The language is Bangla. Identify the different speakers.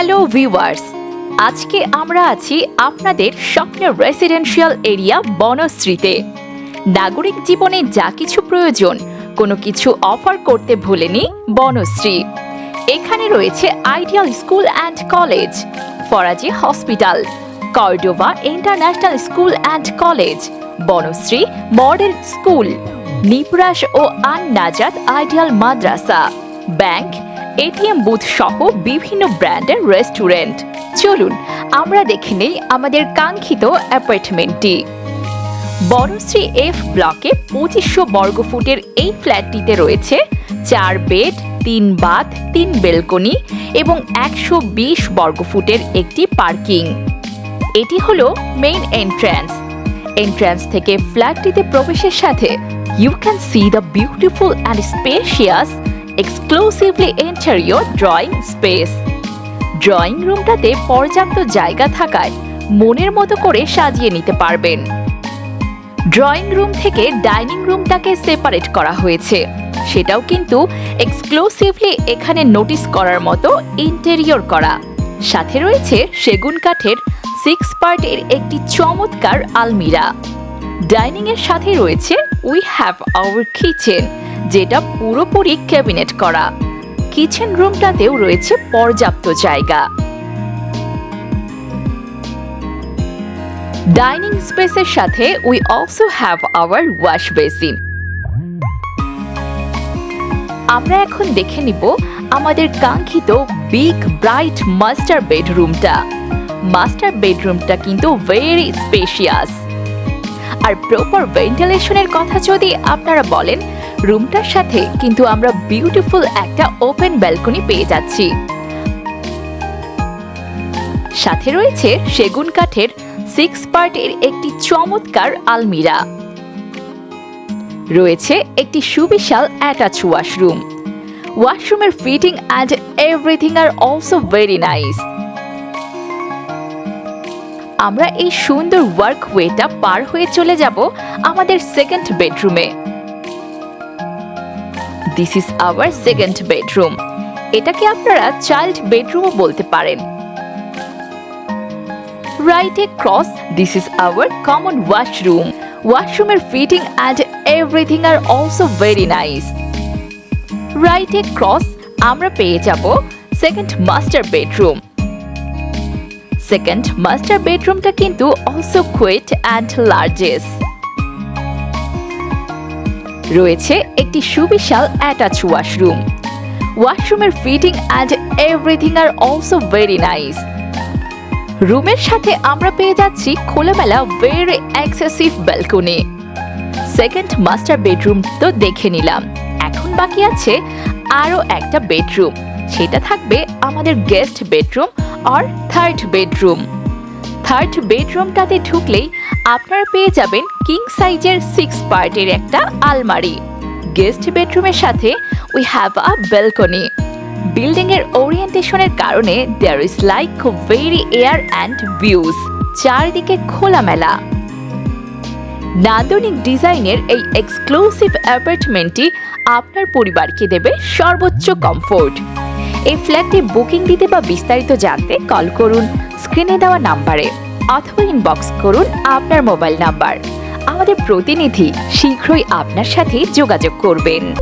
Speaker 1: হ্যালো ভিউয়ার্স আজকে আমরা আছি আপনাদের স্বপ্নের রেসিডেন্সিয়াল এরিয়া বনশ্রীতে। নাগরিক জীবনে যা কিছু প্রয়োজন, কোনো কিছু অফার করতে ভুলেনি বনশ্রী। এখানে রয়েছে ideal school and college Farazi hospital Cordova international school and college Banasree model school নিপরাস ও আন নাজাদ আইডিয়াল মাদ্রাসা ব্যাংক এটিএম বুথ সহ বিভিন্ন ব্র্যান্ডের রেস্টুরেন্ট চলুন, আমরা দেখে নেই আমাদের কাঙ্ক্ষিত অ্যাপার্টমেন্টটি। বনশ্রী এফ ব্লকে পঁচিশশো বর্গফুটের এই ফ্ল্যাটটিতে রয়েছে চার বেড, তিন বাথ, তিন বেলকনি এবং একশো বিশ বর্গফুটের একটি পার্কিং। এটি হলো মেইন এন্ট্রান্স এন্ট্রান্স থেকে ফ্ল্যাটটিতে প্রবেশের সাথে you can see the beautiful and spacious exclusively interior drawing space drawing রুমটাতে পর্যাপ্ত জায়গা থাকায় মনের মতো করে সাজিয়ে নিতে পারবেন। ড্রয়িং রুম থেকে ডাইনিং রুমটাকে সেপারেট করা হয়েছে। সেটাও কিন্তু এক্সক্লুসিভলি এখানে নোটিস করার মতো ইন্টেরিয়র করা। সাথে রয়েছে সেগুন কাঠের সিক্স পার্টের একটি চমৎকার আলমিরা। ডাইনিং এর সাথে রয়েছে উই হ্যাভ আওয়ার কিচেন যেটা পুরোপুরি ক্যাবিনেট করা। কিচেন রুমটাতেও রয়েছে পর্যাপ্ত জায়গা। ডাইনিং স্পেসের সাথে we also have our wash basin আমরা এখন দেখে নিব আমাদের কাঙ্ক্ষিত বিগ ব্রাইট মাস্টার বেডরুমটা মাস্টার বেডরুমটা কিন্তু ভেরি স্পেশিয়াস আর প্রপার ভেন্টিলেশনের কথা যদি আপনারা বলেন রুমটার সাথে কিন্তু আমরা বিউটিফুল একটা ওপেন ব্যালকনি পেয়ে যাচ্ছি। সাথে রয়েছে সেগুন কাঠের সিক্স পার্টের একটি চমৎকার আলমিরা। রয়েছে একটি সুবিশাল অ্যাটাচ ওয়াশরুম ওয়াশরুমের ফিটিং অ্যান্ড এভরিথিং আর অলসো ভেরি নাইস আমরা এই সুন্দর ওয়ার্ক ওয়েটা পার হয়ে চলে যাব আমাদের সেকেন্ড বেডরুমে this is our second bedroom এটাকে আপনারা চাইল্ড বেডরুমও বলতে পারেন। Right cross this is our common washroom ওয়াশরুমের fitting and everything R also very nice right cross আমরা পেয়ে যাব second master bedroom second master বেডরুমটা কিন্তু অলসো কুইট অ্যান্ড লার্জেস্ট রয়েছে একটি সুবিশাল অ্যাটাচ ওয়াশরুম ওয়াশরুমের ফিটিং অ্যান্ড এভরিথিং আর অলসো ভেরি নাইস রুমের সাথে আমরা পেয়ে যাচ্ছি খোলামেলা very excessive balcony second master bedroom তো দেখে নিলাম। এখন বাকি আছে আরও একটা বেডরুম সেটা থাকবে আমাদের গেস্ট বেডরুম আর থার্ড বেডরুম থার্ড বেডরুমটাতে ঢুকলেই আপনারা পেয়ে যাবেন কিং সাইজের সিক্স পার্টের একটা আলমারি। গেস্ট বেডরুমের সাথে we have a balcony building এর ওরিয়েন্টেশনের কারণে there is like very air and views চারিদিকে খোলামেলা। নান্দনিক ডিজাইনের এই এক্সক্লুসিভ অ্যাপার্টমেন্টটি আপনার পরিবারকে দেবে সর্বোচ্চ কমফোর্ট এই ফ্ল্যাটটি বুকিং দিতে বা বিস্তারিত জানতে কল করুন স্ক্রিনে দেওয়া নাম্বারে অথবা ইনবক্স করুন আপনার মোবাইল নাম্বার। আমাদের প্রতিনিধি শীঘ্রই আপনার সাথে যোগাযোগ করবেন।